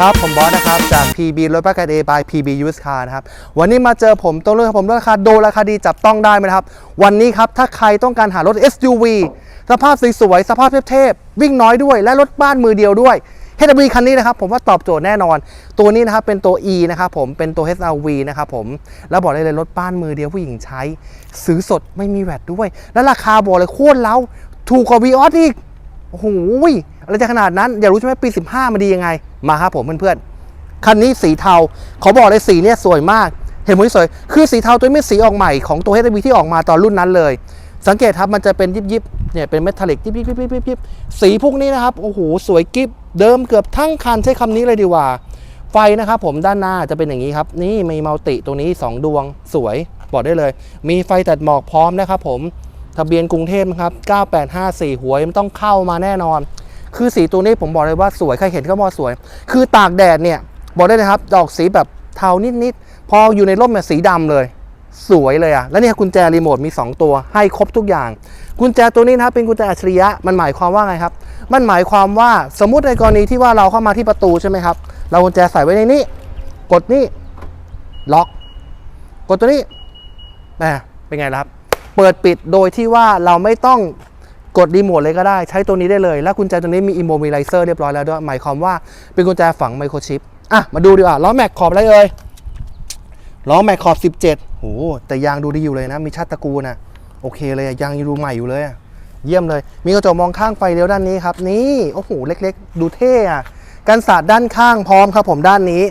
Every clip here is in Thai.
ครับ ผมบอสนะครับ จาก PB รถประกัน A by PB Used Car นะครับ วันนี้มาเจอผมต้องเลือกผมราคาโดนราคาดีจับต้องได้ไหมครับ วันนี้ครับ ถ้าใครต้องการหารถ SUV สภาพสวยๆสภาพเทพๆวิ่งน้อยด้วย และรถบ้านมือเดียวด้วย HRV คันนี้นะครับ ผมว่าตอบโจทย์แน่นอน ตัวนี้นะครับเป็นตัว E นะครับผมเป็นตัว HRV นะครับผมแล้วบอกได้เลยรถบ้านมือเดียวผู้หญิงใช้ ซื้อสดไม่มีแวดด้วย และราคาบอกเลยโคตรเล้าถูกกว่า v ีออสอีกโอ้โห อะไรจะขนาดนั้น อยากรู้ใช่ไหมปี 15 มันดียังไง มาครับผมเพื่อนๆ คันนี้สีเทาเขอบอกเลยสีเนี่ยสวยมาก เห็นไหมสวย คือสีเทาตัวนี้เป็นสีออกใหม่ของตัว HRV ที่ออกมาตอนรุ่นนั้นเลย สังเกตครับมันจะเป็นยิบยิบๆเนี่ยเป็นเมทัลลิกยิบยิบยิบยิบยิบสีพวกนี้นะครับ โอ้โห สวยกิฟเดิมเกือบทั้งคันใช้คำนี้เลยดีกว่า ไฟนะครับผมด้านหน้าจะเป็นอย่างนี้ครับ นี่มีมัลติตรงนี้ 2 ดวงสวยบอกได้เลย มีไฟตัดหมอกพร้อมนะครับผมทะเบียนกรุงเทพนะครับ 9854 หวยมันต้องเข้ามาแน่นอน คือสีตัวนี้ผมบอกเลยว่าสวยใครเห็นก็บอสวย คือตากแดดเนี่ยบอกได้เลยครับดอกสีแบบเทานิดๆพออยู่ในร่มเนี่ยสีดำเลย สวยเลยอะแล้วเนี่ยกุญแจรีโมทมี 2 ตัวให้ครบทุกอย่าง กุญแจตัวนี้นะครับเป็นกุญแจอัจฉริยะมันหมายความว่าไงครับ มันหมายความว่าสมมุติในกรณีที่ว่าเราเข้ามาที่ประตูใช่ไหมครับ เรากุญแจใส่ไว้ในนี้ กดนี่ล็อก กดตัวนี้แหมเป็นไงล่ะครับ เปิดปิดโดยที่ว่าเราไม่ต้อง กดรีโมทเลยก็ได้ใช้ตัวนี้ได้เลย แล้วกุญแจตัวนี้มี immobilizer เรียบร้อยแล้วด้วย หมายความว่าเป็นกุญแจฝังไมโครชิปอะมาดูดีกว่าล้อแม็กขอบอะไรเอ่ยล้อแม็กขอบ 17โหแต่ยางดูดีอยู่เลยนะ มีชาติตะกูนะโอเคเลยยางยังดูใหม่อยู่เลยเยี่ยมเลย มีกระจกมองข้างไฟเลี้ยวด้านนี้ครับนี่โอ้โหเล็กๆ ดูเท่อะกันสาดด้านข้างพร้อมครับผมด้านนี้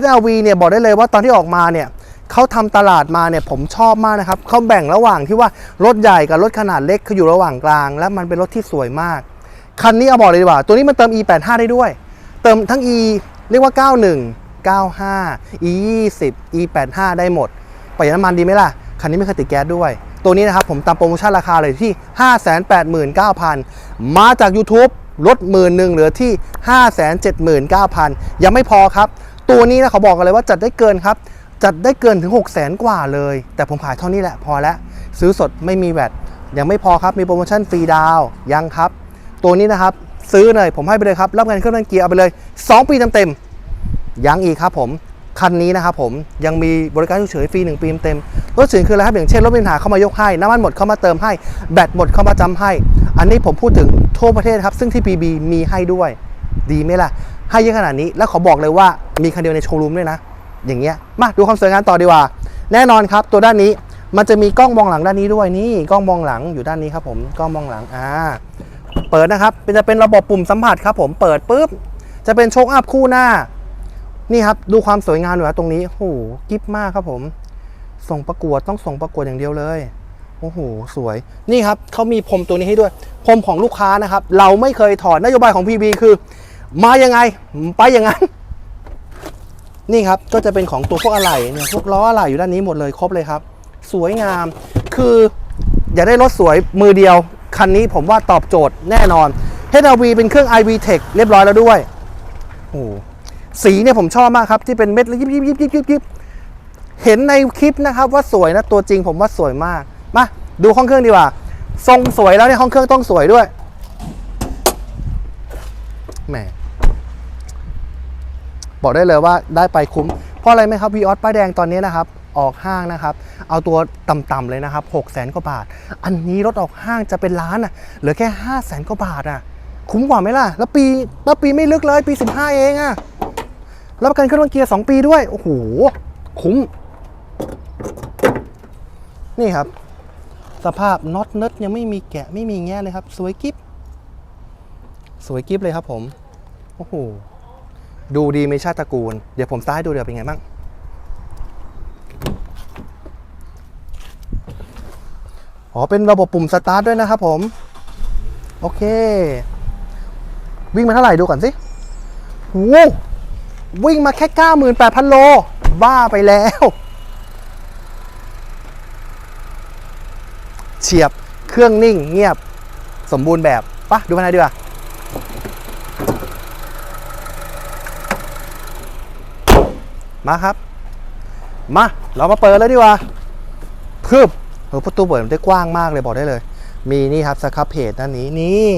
HRV เนี่ยบอกได้เลยว่าตอนที่ออกมาเนี่ย เขาทำตลาดมาเนี่ยผมชอบมากนะครับเขาแบ่งระหว่างที่ว่ารถใหญ่กับรถขนาดเล็กเขาอยู่ระหว่างกลาง และมันเป็นรถที่สวยมาก คันนี้เอาบอกเลยดีกว่า ตัวนี้มันเติม E85 ได้ด้วย เติมทั้ง E เรียกว่า 91 95 E20 E85 ได้หมด ประหยัดน้ำมันดีไหมล่ะ คันนี้ไม่เคยติดแก๊สด้วย ตัวนี้นะครับผมตามโปรโมชั่นราคาเลยที่ 589,000 มาจาก YouTube ลดหมื่นหนึ่งเหลือที่ 579,000 ยังไม่พอครับ ตัวนี้นะเขาบอกกันเลยว่าจัดได้เกินครับ จัดได้เกินถึง 6 0 0 0 0 0กว่าเลย แต่ผมขายเท่านี้แหละพอแล้วซื้อสดไม่มีแวดยังไม่พอครับมีโปรโมชั่นฟรีดาวยังครับ ตัวนี้นะครับ ซื้อเลยผมให้ไปเลยครับรับเงินเครื่องเล่นเกียร์เอาไปเลย 2 ปีเต็มๆยังอีกครับผมคันนี้นะครับผมยังมีบริการฉุกเฉินฟรี1ปีเต็มรถเฉยคืออะไรครับอย่างเช่นรถมีปัญหาเข้ามายกให้น้ำมันหมดเข้ามาเติมให้แบตหมดเข้ามาจำให้ อันนี้ผมพูดถึงทั่วประเทศครับ ซึ่งที่ PB มีให้ด้วย ดีไหมล่ะ ให้เยอะขนาดนี้แล้วขอบอกเลยว่ามีคันเดียวในโชว์รูมด้วยนะ อย่างเงี้ยมาดูความสวยงามต่อดีกว่า แน่นอนครับ ตัวด้านนี้มันจะมีกล้องมองหลังด้านนี้ด้วยนี่กล้องมองหลังอยู่ด้านนี้ครับผมกล้องมองหลังอ่าเปิดนะครับเป็นจะเป็นระบบปุ่มสัมผัสครับ ผมเปิดปุ๊บจะเป็นโชคอัพคู่หน้า นี่ครับดูความสวยงามหน่อยตรงนี้โอ้โหกิฟมากครับผม ส่งประกวดต้องส่งประกวดอย่างเดียวเลยโอ้โหสวยนี่ครับเขามีพรมตัวนี้ให้ด้วยพรมของลูกค้านะครับ เราไม่เคยถอดนโยบายของ PB คือ มายังไง ไปอย่างนั้น นี่ครับก็จะเป็นของตัวพวกอะไหล่เนี่ยพวกล้ออะไหล่อยู่ด้านนี้หมดเลยครบเลยครับ สวยงาม คืออยากได้รถสวยมือเดียว คันนี้ผมว่าตอบโจทย์แน่นอน HRV เป็นเครื่อง iV Tech เรียบร้อยแล้วด้วยโอ้สีเนี่ยผมชอบมากครับที่เป็นเม็ดยิบยิบยิบยิบยิบยิบเห็นในคลิปนะครับว่าสวยนะตัวจริงผมว่าสวยมากมาดูห้องเครื่องดีกว่า ทรงสวยแล้วเนี่ยห้องเครื่องต้องสวยด้วยแหม บอกได้เลยว่าได้ไปคุ้ม เพราะอะไรไหมครับวีออสป้ายแดงตอนนี้นะครับออกห้างนะครับ เอาตัวต่ำๆเลยนะครับ6 0แสนกว่าบาท อันนี้รถออกห้างจะเป็นล้านอะเหลือแค่5 0 0แสนกว่าบาทอะ คุ้มกว่าไหมล่ะ แล้วปีแล้วปีไม่ลึกเลยปี 15 เองอะรับประกันเครื่องเกียร์ 2 ปีด้วย โอ้โห คุ้ม นี่ครับ สภาพน็อตเนิร์ดยังไม่มีแกะไม่มีแง่เลยครับ สวยกิฟสวยกิฟเลยครับผม โอ้โห ดูดีไม่ชาติตระกูล เดี๋ยวผมซ้ายดูเดี๋ยวเป็นไงบ้าง อ๋อ เป็นระบบปุ่มสตาร์ทด้วยนะครับผม โอเค วิ่งมาเท่าไหร่ดูก่อนสิโหวิ่งมาแค่ 98,000 โล บ้าไปแล้ว เฉียบ เครื่องนิ่งเงียบ สมบูรณ์แบบปะดูภายในดีกว่า มาครับ มาเรามาเปิดเลยดีกว่าคืบเออประตูเปิดมันได้กว้างมากเลยบอกได้เลย มีนี่ครับสครับเพจด้านนี้นี่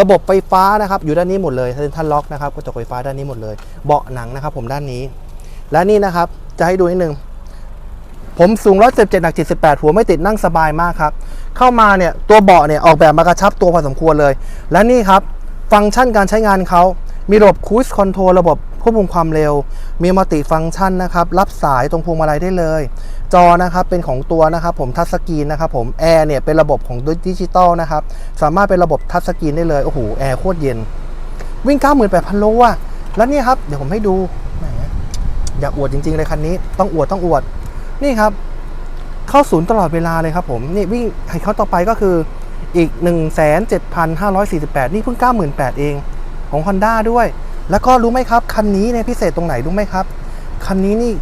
ระบบไฟฟ้านะครับ อยู่ด้านนี้หมดเลยเซ็นทัลล็อกนะครับกระจกไฟฟ้าด้านนี้หมดเลย เบาะหนังนะครับ ผมด้านนี้ และนี่นะครับจะให้ดูนิดนึงผมสูง117หนัก 78 หัวไม่ติดนั่งสบายมากครับ เข้ามาเนี่ยตัวเบาะเนี่ยออกแบบมากระชับตัวพอสมควรเลย และนี่ครับ ฟังก์ชันการใช้งานเขา มีระบบคู i คอนโทรลระบบควบคุมความเร็ว มีมัลติฟังก์ชันนะครับรับสายตรงพวงมาลัยได้เลย จอนะครับเป็นของตัวนะครับผมทัชสกรีนนะครับผมแอร์เนี่ยเป็นระบบของดิจิตอลนะครับสามารถเป็นระบบทัชสกรีนได้เลยโอ้โหแอร์โคตรเย็น วิ่ง 98,000 โลอะแล้วนี่ครับเดี๋ยวผมให้ดูอยากอวดจริงๆเลยคันนี้ต้องอวดต้องอวดนี่ครับ เข้าศูนย์ตลอดเวลาเลยครับผมนี่วิ่งให้เขาต่อไปก็คืออีก 1,7,548 นี่เพิ่ง 98,000 เอง ของ Honda ด้วย แล้วก็รู้ไหมครับ คันนี้เนี่ยพิเศษตรงไหนรู้ไหมครับ คันนี้นี่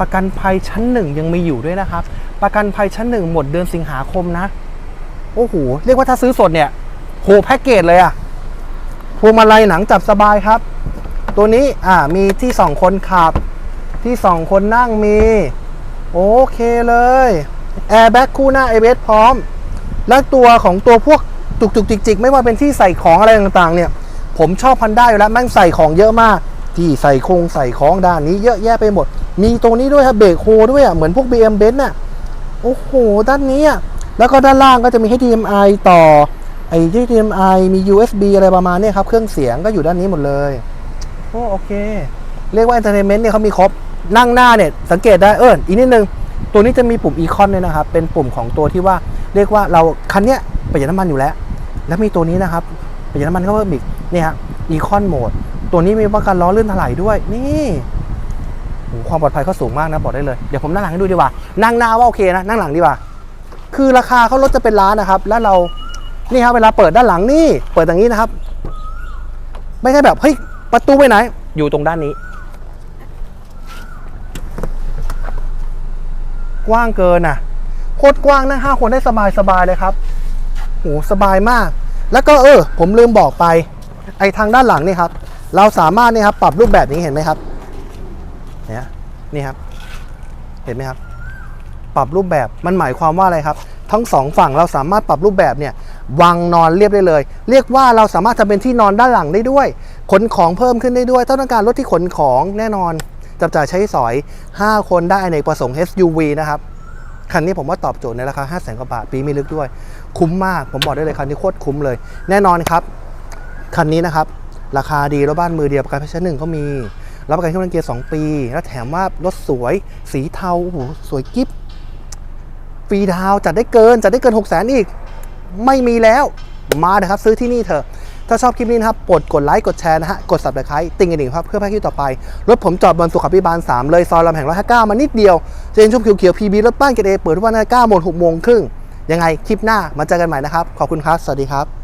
ประกันภัยชั้นหนึ่งยังมีอยู่ด้วยนะครับ ประกันภัยชั้นหนึ่งหมดเดือนสิงหาคมนะ โอ้โห เรียกว่าถ้าซื้อสดเนี่ยโหแพ็กเกจเลยอะพวงมาลัยหนังจับสบายครับ ตัวนี้อ่ามีที่สองคนขับ ที่สองคนนั่งมี โอเคเลยแอร์แบ็กคู่หน้า a b s พร้อม และตัวของตัวพวกจุกจุกจิกจิกไม่ว่าเป็นที่ใส่ของอะไรต่างๆ เนี่ย ผมชอบพันได้อยู่แล้วแม่งใส่ของเยอะมาก ที่ใส่คงใส่ของด้านนี้เยอะแยะไปหมด มีตรงนี้ด้วยครับเบรกโฮด้วยอะเหมือนพวก BM b e n z น่ะโอ้โห ด้านนี้อะแล้วก็ด้านล่างก็จะมี HDMI ต่อไอ้ HDMI มี USB อะไรประมาณเนี้ครับ เครื่องเสียงก็อยู่ด้านนี้หมดเลย โอ้โอเค เรียกว่า Entertainment เนี่ยเขามีครบ นั่งหน้าเนี่ย สังเกตได้เอออีกนิดนึง ตัวนี้จะมีปุ่มอีคอนด้วยนะครับ เป็นปุ่มของตัวที่ว่า เรียกว่าเราคันเนี้ยประหยัดน้ำมันอยู่แล้ว แล้วมีตัวนี้นะครับ ประหยัดน้ำมันก็เพิ่มอีกนี่ฮะอีคอนโหมดตัวนี้มีประกันล้อลื่นถลายด้วย นี่โหความปลอดภัยเขาสูงมากนะบอกได้เลย เดี๋ยวผมนั่งหลังให้ดูดีกว่า นั่งหน้าว่าโอเคนะ นั่งหลังดีกว่า คือราคาเขารถจะเป็นล้านนะครับ แล้วเรา นี่ครับเวลาเปิดด้านหลังนี่ เปิดอย่างนี้นะครับ ไม่ใช่แบบ เฮ้ย ประตูไปไหน อยู่ตรงด้านนี้ กว้างเกินอะ โคตรกว้างนั่งห้าคนได้สบายสบายเลยครับโหสบายมาก แล้วก็เออ ผมลืมบอกไป ไอทางด้านหลังนี่ครับ เราสามารถนี่ครับปรับรูปแบบนี้เห็นไหมครับเนี่ยนี่ครับ เห็นไหมครับ ปรับรูปแบบมันหมายความว่าอะไรครับ ทั้งสองฝั่งเราสามารถปรับรูปแบบเนี่ยวางนอนเรียบได้เลย เรียกว่าเราสามารถทำเป็นที่นอนด้านหลังได้ด้วย ขนของเพิ่มขึ้นได้ด้วย ต้องการรถที่ขนของแน่นอนจับจ่ายใช้สอย 5 คนได้ในประสงค์ SUV นะครับ คันนี้ผมว่าตอบโจทย์ในราคา 5 0 0 0 0กว่าบาท ปีไม่ลึกด้วย คุ้มมาก ผมบอกได้เลยคันนี้โคตรคุ้มเลย แน่นอนครับ คันนี้นะครับ ราคาดีรถบ้านมือเดียวประกันภัยชั้นหนึ่งก็มี รับประกันเครื่องเกียร์ 2 ปี แล้วแถมว่ารถสวย สีเทาโอ้โหสวยกิ๊บฟรีดาวจัดได้เกินจัดได้เกิน 6 0 0 0 0 0อีก ไม่มีแล้ว มาเถอะครับซื้อที่นี่เถอะ ถ้าชอบคลิปนี้นะครับโปรดกดไลค์กดแชร์นะฮะกด subscribe ติ่งกระดิ่งครับเพื่อแพาคลิปต่อไป รถผมจอดบนสุขาพิบาล 3 เลยซอยลำแห่งร้อยท่าเก้ามานิดเดียวเจนชมเขียวๆ PB รถบ้านเกรดเอเปิดทุกวันเก้าโมงหกโมงครึ่งยังไงคลิปหน้ามาเจอกันใหม่นะครับขอบคุณครับสวัสดีครับ